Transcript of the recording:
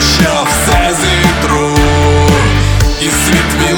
що все зітру і світ мій